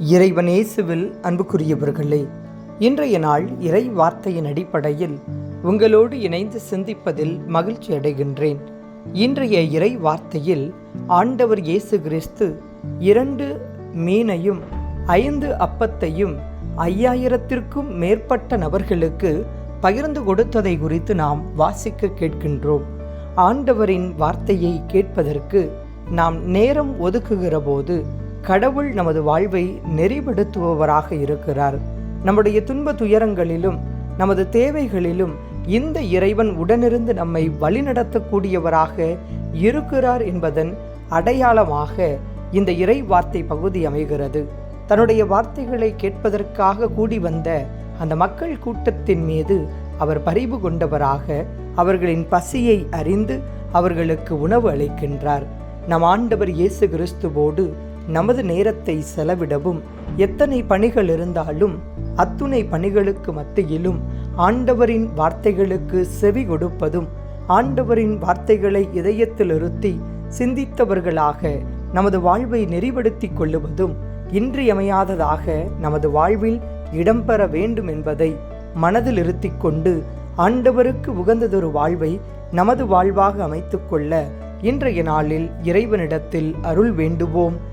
இறைவனேசுவில் அன்புக்குரியவர்களே இன்றைய நாள் இறை வார்த்தையின் அடிப்படையில் உங்களோடு இணைந்து சிந்திப்பதில் மகிழ்ச்சி அடைகின்றேன். இன்றைய இறை வார்த்தையில் ஆண்டவர் இயேசு கிறிஸ்து இரண்டு மீனையும் ஐந்து அப்பத்தையும் ஐயாயிரத்திற்கும் மேற்பட்ட நபர்களுக்கு பகிர்ந்து கொடுத்ததை குறித்து நாம் வாசிக்க கேட்கின்றோம். ஆண்டவரின் வார்த்தையை கேட்பதற்கு நாம் நேரம் ஒதுக்குகிற போது கடவுள் நமது வாழ்வை நெறிப்படுத்துபவராக இருக்கிறார். நம்முடைய துன்ப துயரங்களிலும் நமது தேவைகளிலும் இந்த இறைவன் உடனிருந்து நம்மை வழிநடத்தக்கூடியவராக இருக்கிறார் என்பதன் அடையாளமாக இந்த இறை வார்த்தை பகுதி அமைகிறது. தன்னுடைய வார்த்தைகளை கேட்பதற்காக கூடி வந்த அந்த மக்கள் கூட்டத்தின் மீது அவர் பரிவு கொண்டவராக அவர்களின் பசியை அறிந்து அவர்களுக்கு உணவு அளிக்கின்றார். நம் ஆண்டவர் இயேசு கிறிஸ்துவோடு நமது நேரத்தை செலவிடவும். எத்தனை பணிகள் இருந்தாலும் அத்துணை பணிகளுக்கு மத்தியிலும் ஆண்டவரின் வார்த்தைகளுக்கு செவி கொடுப்பதும் ஆண்டவரின் வார்த்தைகளை இதயத்தில் இருத்தி சிந்தித்தவர்களாக நமது வாழ்வை நெறிப்படுத்திக் கொள்ளுவதும் இன்றியமையாததாக நமது வாழ்வில் இடம்பெற வேண்டும் என்பதை மனதில் இருத்திக் கொண்டு ஆண்டவருக்கு உகந்ததொரு வாழ்வை நமது வாழ்வாக அமைத்துக்கொள்ள இன்றைய நாளில் இறைவனிடத்தில் அருள் வேண்டுவோம்.